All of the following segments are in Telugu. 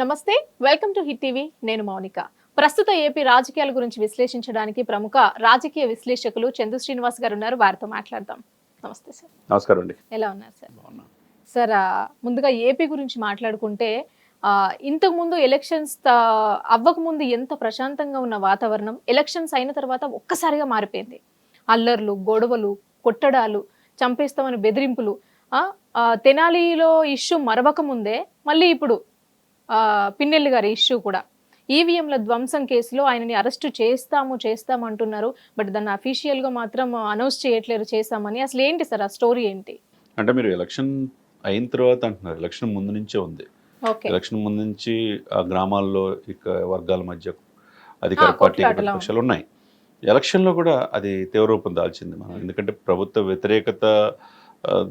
నమస్తే వెల్కమ్ టు హిట్ టీవీ. నేను మౌనిక. ప్రస్తుత ఏపీ రాజకీయాల గురించి విశ్లేషించడానికి ప్రముఖ రాజకీయ విశ్లేషకులు చందు శ్రీనివాస్ గారు ఉన్నారు. వారితో మాట్లాడదాం. నమస్తే సార్. నమస్కారం అండి. ఎలా ఉన్నారు సార్? సార్ ముందుగా ఏపీ గురించి మాట్లాడుకుంటే ఆ, ఇంతకు ముందు ఎలక్షన్స్ అవ్వకముందు ఎంత ప్రశాంతంగా ఉన్న వాతావరణం ఎలక్షన్స్ అయిన తర్వాత ఒక్కసారిగా మారిపోయింది. అల్లర్లు గొడవలు కొట్టడాలు చంపేస్తామని బెదిరింపులు తెనాలిలో ఇష్యూ మరవక ముందే మళ్ళీ ఇప్పుడు పిన్నెల్లి గారి ఇష్యూ కూడా. ఈవీఎంల ధ్వంసం కేసులో ఆయనని అరెస్టు చేస్తాము చేస్తాము అంటున్నారు. బట్ దాన్ని అఫీషియల్గా మాత్రం అనౌన్స్ చేయట్లేరు చేస్తామని. అసలు ఏంటి సార్ ఆ స్టోరీ ఏంటి? అంటే మీరు ఎలక్షన్ అయిన తర్వాత అంటున్నారు. ఎలక్షన్ ముందు నుంచే ఉంది. ఎలక్షన్ ముందు నుంచి ఆ గ్రామాల్లో ఇక వర్గాల మధ్య అధికార పార్టీ. ప్రతిపక్షాలు ఉన్నాయి. ఎలక్షన్లో కూడా అది తీవ్రరూపం దాల్చింది మనం. ఎందుకంటే ప్రభుత్వ వ్యతిరేకత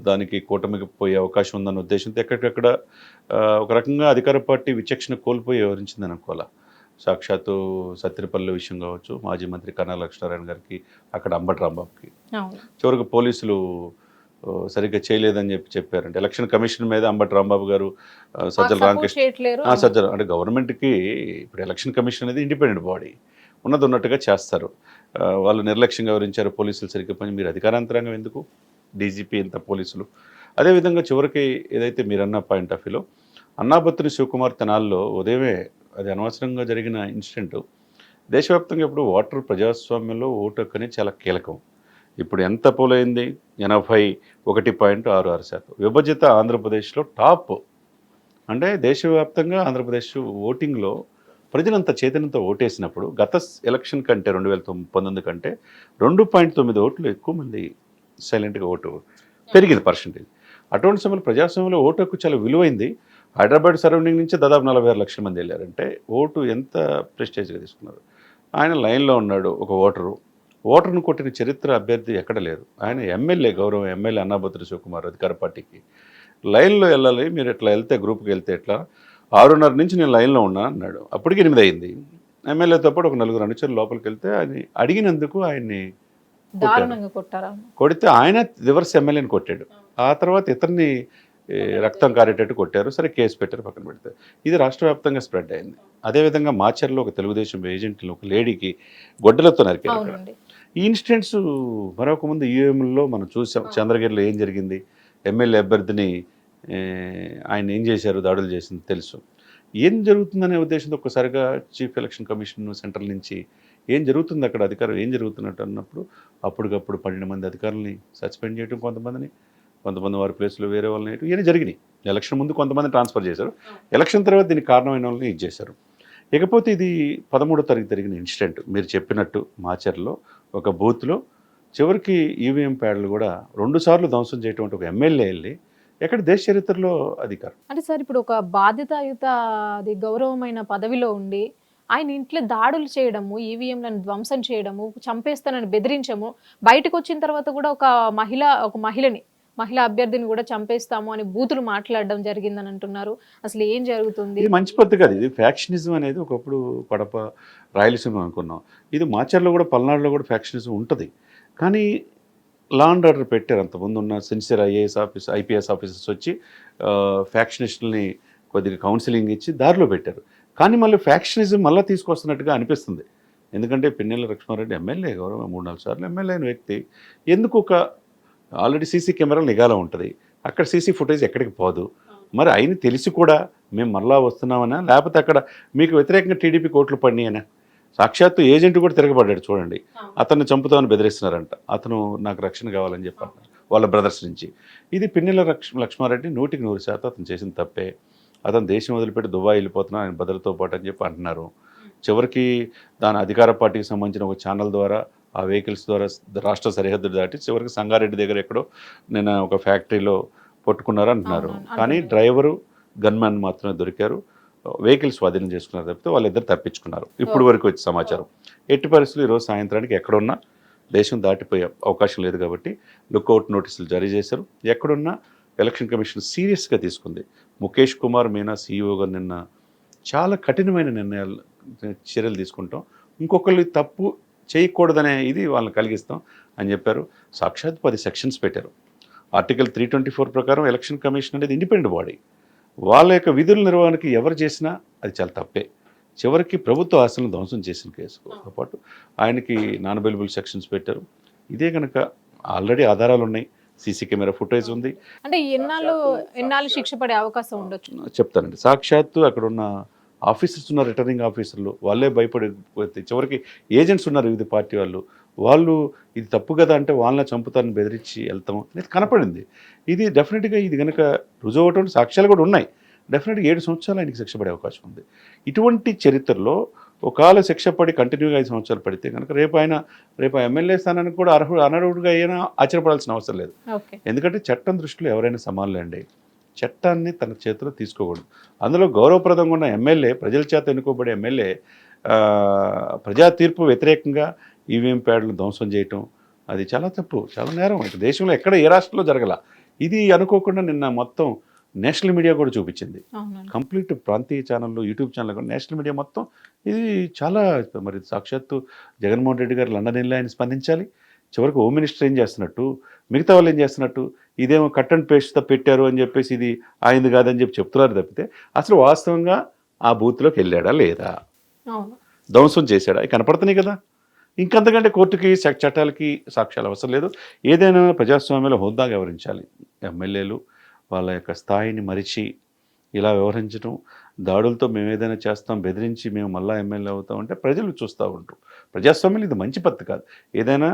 దానికి కూటమికి పోయే అవకాశం ఉందన్న ఉద్దేశంతో ఎక్కడికక్కడ ఒక రకంగా అధికార పార్టీ విచక్షణ కోల్పోయి వివరించింది అనుకోవాలా? సాక్షాత్తు సత్తిరిపల్లి విషయం కావచ్చు మాజీ మంత్రి కన్నా లక్ష్మీనారాయణ గారికి అక్కడ అంబటి రాంబాబుకి. చివరికి పోలీసులు సరిగ్గా చేయలేదని చెప్పి చెప్పారంటే. ఎలక్షన్ కమిషన్ మీద అంబటి రాంబాబు గారు సజ్జల రామకృష్ణ సజ్జల అంటే గవర్నమెంట్కి ఇప్పుడు ఎలక్షన్ కమిషన్ అనేది ఇండిపెండెంట్ బాడీ. ఉన్నది ఉన్నట్టుగా చేస్తారు. వాళ్ళు నిర్లక్ష్యంగా వివరించారు పోలీసులు సరిగ్గా పని మీరు అధికారాంతరంగం ఎందుకు? డీజీపీ ఇంత పోలీసులు. అదేవిధంగా చివరికి ఏదైతే మీరన్న పాయింట్ ఆఫ్ వ్యూలో అన్నాబత్తుని శివకుమార్ తెనాల్లో ఉదయమే అది అనవసరంగా జరిగిన ఇన్సిడెంట్. దేశవ్యాప్తంగా ఇప్పుడు ఓటర్ ప్రజాస్వామ్యంలో ఓటు హక్కు అనేది చాలా కీలకం. ఇప్పుడు ఎంత పోలైంది? ఎనభై ఒకటి పాయింట్ ఆరు ఆరు శాతం. విభజిత ఆంధ్రప్రదేశ్లో టాప్. అంటే దేశవ్యాప్తంగా ఆంధ్రప్రదేశ్ ఓటింగ్లో ప్రజలంత చైతన్యంతో ఓటేసినప్పుడు గత ఎలక్షన్ కంటే రెండు వేల తొమ్మిది పంతొమ్మిది కంటే రెండు పాయింట్ తొమ్మిది ఓట్లు ఎక్కువ మంది సైలెంట్గా ఓటు పెరిగింది పర్సంటేజ్. అటువంటి సమయంలో ప్రజాస్వామ్యంలో ఓటు హక్కు చాలా విలువైంది. హైదరాబాద్ సరౌండింగ్ నుంచి దాదాపు నలభై ఆరు లక్షల మంది వెళ్ళారంటే ఓటు ఎంత ప్రెస్టేజ్గా తీసుకున్నారు? ఆయన లైన్లో ఉన్నాడు ఒక ఓటరు. ఓటర్ను కొట్టిన చరిత్ర అభ్యర్థి ఎక్కడ లేదు. ఆయన ఎమ్మెల్యే గౌరవం ఎమ్మెల్యే అన్నాభద్ర శివకుమార్ అధికార పార్టీకి. లైన్లో వెళ్ళాలి మీరు ఎట్లా వెళ్తే గ్రూప్కి వెళ్తే ఎట్లా? ఆరున్నర నుంచి నేను లైన్లో ఉన్నా అన్నాడు. అప్పటికి ఎనిమిది అయింది. ఎమ్మెల్యేతో పాటు ఒక నలుగురు అనుచరులు లోపలికి వెళ్తే ఆయన అడిగినందుకు ఆయన్ని దారుణంగా కొట్టారా? కొడితే ఆయన రివర్స్ ఎమ్మెల్యేని కొట్టాడు. ఆ తర్వాత ఇతన్ని ఏ, రక్తం కారేటట్టు కొట్టారు. సరే కేసు పెట్టారు పక్కన పెడితే ఇది రాష్ట్ర వ్యాప్తంగా స్ప్రెడ్ అయింది. అదేవిధంగా మాచర్లో ఒక తెలుగుదేశం ఏజెంట్లు ఒక లేడీకి గొడ్డలతో నరికారు ఈ ఇన్సిడెంట్స్ మరొక ముందు యూఎంలో మనం చూసాం. చంద్రగిరిలో ఏం జరిగింది? ఎమ్మెల్యే అభ్యర్థిని ఆయన ఏం చేశారు దాడులు చేసింది తెలుసు. ఏం జరుగుతుందనే ఉద్దేశంతో ఒక్కసారిగా చీఫ్ ఎలక్షన్ కమిషన్ సెంట్రల్ నుంచి ఏం జరుగుతుంది అక్కడ అధికారం ఏం జరుగుతున్నట్టు అన్నప్పుడు అప్పటికప్పుడు పన్నెండు మంది అధికారులని సస్పెండ్ చేయడం కొంతమందిని కొంతమంది వారి ప్లేస్లో వేరే వాళ్ళని వేయటం ఇవన్నీ జరిగినాయి. ఎలక్షన్ ముందు కొంతమంది ట్రాన్స్ఫర్ చేశారు. ఎలక్షన్ తర్వాత దీనికి కారణమైన వాళ్ళని ఇది చేశారు. ఇకపోతే ఇది పదమూడో తారీఖు జరిగిన ఇన్సిడెంట్. మీరు చెప్పినట్టు మాచర్లో ఒక బూత్లో చివరికి ఈవీఎం ప్యాడ్లు కూడా రెండు సార్లు ధ్వంసం చేయటం ఒక ఎమ్మెల్యే వెళ్ళి ఎక్కడ దేశ చరిత్రలో అధికారం. అంటే సార్ ఇప్పుడు ఒక బాధ్యతాయుత అది గౌరవమైన పదవిలో ఉండి ఆయన ఇంట్లో దాడులు చేయడము ఈవీఎంలను ధ్వంసం చేయడము చంపేస్తానని బెదిరించము. బయటకు వచ్చిన తర్వాత కూడా ఒక మహిళ ఒక మహిళని మహిళా అభ్యర్థిని కూడా చంపేస్తాము అని బూతులు మాట్లాడడం జరిగిందని అంటున్నారు. అసలు ఏం జరుగుతుంది? ఇది మంచి పద్ధతి కాదు. ఇది ఫ్యాక్షనిజం అనేది ఒకప్పుడు కడప రాయలసీమ అనుకున్నాం. ఇది మాచర్లో కూడా పల్నాడులో కూడా ఫ్యాక్షనిజం ఉంటుంది. కానీ లా అండ్ ఆర్డర్ పెట్టారు అంతకుముందు ఉన్న sincere IAS office IPS officers వచ్చి ఫ్యాక్షనిస్టుల్ని కొద్దిగా కౌన్సిలింగ్ ఇచ్చి దారిలో పెట్టారు. కానీ మళ్ళీ ఫ్యాక్షనిజం మళ్ళీ తీసుకొస్తున్నట్టుగా అనిపిస్తుంది. ఎందుకంటే పిన్నెల లక్ష్మారెడ్డి ఎమ్మెల్యే గౌరవం మూడు నాలుగు సార్లు ఎమ్మెల్యే అయిన వ్యక్తి. ఎందుకు ఒక ఆల్రెడీ సీసీ కెమెరా నిఘాలో ఉంటుంది. అక్కడ సీసీ ఫుటేజ్ ఎక్కడికి పోదు. మరి ఆయన తెలిసి కూడా మేము మరలా వస్తున్నామనా? లేకపోతే అక్కడ మీకు వ్యతిరేకంగా టీడీపీ కోట్లు పడినాయనా? సాక్షాత్తు ఏజెంట్ కూడా తిరగబడ్డాడు చూడండి. అతన్ని చంపుతామని బెదిరిస్తున్నారంట. అతను నాకు రక్షణ కావాలని చెప్పి అంటున్నారు వాళ్ళ బ్రదర్స్ నుంచి. ఇది పిన్నెల లక్ష్ లక్ష్మారెడ్డి నూటికి నూరు శాతం అతను చేసిన తప్పే. అతను దేశం వదిలిపెట్టి దుబాయ్ వెళ్ళిపోతున్నా ఆయన భద్రతతో పాటు అని చెప్పి అంటున్నారు. చివరికి దాని అధికార పార్టీకి సంబంధించిన ఒక ఛానల్ ద్వారా ఆ వెహికల్స్ ద్వారా రాష్ట్ర సరిహద్దు దాటి చివరికి సంగారెడ్డి దగ్గర ఎక్కడో నేను ఒక ఫ్యాక్టరీలో పట్టుకున్నారు అంటున్నారు. కానీ. డ్రైవరు గన్మ్యాన్ మాత్రమే దొరికారు. వెహికల్ స్వాధీనం చేసుకున్నారు తప్పితే వాళ్ళిద్దరు తప్పించుకున్నారు. ఇప్పుడు వరకు వచ్చే సమాచారం. ఎట్టి పరిస్థితులు ఈరోజు సాయంత్రానికి ఎక్కడున్నా దేశం దాటిపోయే అవకాశం లేదు కాబట్టి లుక్అవుట్ నోటీసులు జారీ చేశారు. ఎక్కడున్నా ఎలక్షన్ కమిషన్ సీరియస్గా తీసుకుంది. ముఖేష్ కుమార్ మీనా సీఈఓగా నిన్న చాలా కఠినమైన నిర్ణయాలు చర్యలు తీసుకుంటాం. ఇంకొకళ్ళు తప్పు చేయకూడదనే ఇది వాళ్ళని కలిగిస్తాం అని చెప్పారు. సాక్షాత్ పది సెక్షన్స్ పెట్టారు. ఆర్టికల్ త్రీ ట్వంటీ ఫోర్ ప్రకారం ఎలక్షన్ కమిషన్ అనేది ఇండిపెండెంట్ బాడీ. వాళ్ళ యొక్క విధుల నిర్వహణకి ఎవరు చేసినా అది చాలా తప్పే. చివరికి ప్రభుత్వ ఆస్తులను ధ్వంసం చేసిన కేసుతో పాటు ఆయనకి నాన్ అవైలబుల్ సెక్షన్స్ పెట్టారు. ఇదే కనుక ఆల్రెడీ ఆధారాలు ఉన్నాయి. సీసీ కెమెరా ఫుటేజ్ ఉంది. అంటే ఎన్నాళ్ళు ఎన్నాళ్ళు శిక్ష పడే అవకాశం ఉండొచ్చు? చెప్తానండి. సాక్షాత్తు అక్కడ ఉన్న ఆఫీసర్స్ ఉన్నారు రిటర్నింగ్ ఆఫీసర్లు వాళ్ళే భయపడిపోతే చివరికి ఏజెంట్స్ ఉన్నారు వివిధ పార్టీ వాళ్ళు. వాళ్ళు ఇది తప్పు కదా అంటే వాళ్ళని చంపుతారని బెదిరించి వెళ్తాం అనేది కనపడింది. ఇది డెఫినెట్గా ఇది కనుక రుజువు అవటం సాక్ష్యాలు కూడా ఉన్నాయి. డెఫినెట్గా ఏడు సంవత్సరాలు ఆయనకి శిక్ష పడే అవకాశం ఉంది. ఇటువంటి చరిత్రలో ఒకవేళ శిక్ష పడి కంటిన్యూగా ఐదు సంవత్సరాలు పడితే కనుక రేపు ఆయన రేపు ఎమ్మెల్యే స్థానానికి కూడా అర్హుడు అనర్హుడుగా అయినా ఆశ్చర్యపడాల్సిన అవసరం లేదు. ఎందుకంటే చట్టం దృష్టిలో ఎవరైనా సమానులేండి. చట్టాన్ని తన చేతిలో తీసుకోకూడదు. అందులో గౌరవప్రదంగా ఉన్న ఎమ్మెల్యే ప్రజల చేత ఎన్నుకోబడే ఎమ్మెల్యే ప్రజా తీర్పు వ్యతిరేకంగా ఈవీఎం ప్యాడ్లు ధ్వంసం చేయటం అది చాలా తప్పు చాలా నేరం. దేశంలో ఎక్కడ ఏ రాష్ట్రంలో జరగల? ఇది అనుకోకుండా నిన్న మొత్తం నేషనల్ మీడియా కూడా చూపించింది. కంప్లీట్ ప్రాంతీయ ఛానళ్ళు యూట్యూబ్ ఛానల్ కూడా నేషనల్ మీడియా మొత్తం ఇది చాలా మరి సాక్షాత్తు జగన్మోహన్ రెడ్డి గారు లండన్ వెళ్ళి ఆయన స్పందించాలి. చివరికి హోమ్ మినిస్టర్ ఏం చేస్తున్నట్టు మిగతా వాళ్ళు ఏం చేస్తున్నట్టు ఇదేమో కట్ అండ్ పేస్ట్తో పెట్టారు అని చెప్పేసి ఇది ఆయనది కాదని చెప్పి చెప్తున్నారు తప్పితే అసలు వాస్తవంగా ఆ బూత్లోకి వెళ్ళాడా లేదా? ధ్వంసం చేశాడా? కనపడుతున్నాయి కదా. ఇంకంతకంటే కోర్టుకి చట్టాలకి సాక్ష్యాలు అవసరం లేదు. ఏదైనా ప్రజాస్వామ్యంలో హోదాగా వ్యవహరించాలి. ఎమ్మెల్యేలు వాళ్ళ యొక్క స్థాయిని మరిచి ఇలా వ్యవహరించడం దాడులతో మేము ఏదైనా చేస్తాం బెదిరించి మేము మళ్ళా ఎమ్మెల్యే అవుతాం అంటే ప్రజలు చూస్తూ ఉంటారు. ప్రజాస్వామ్యంలో ఇది మంచి పద్ధతి కాదు. ఏదైనా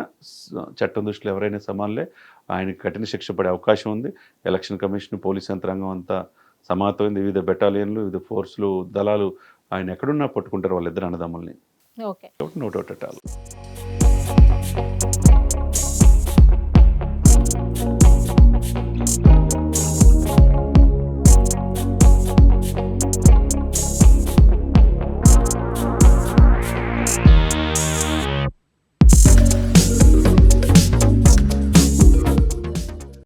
చట్టం దృష్టిలో ఎవరైనా సమానులే ఆయనకి కఠిన శిక్ష పడే అవకాశం ఉంది. ఎలక్షన్ కమిషన్ పోలీస్ యంత్రాంగం అంతా సమాతమైంది వివిధ బెటాలియన్లు వివిధ ఫోర్సులు దళాలు ఆయన ఎక్కడున్నా పట్టుకుంటారు వాళ్ళిద్దరు అన్నదమ్ముల్ని. Okay. No doubt at all.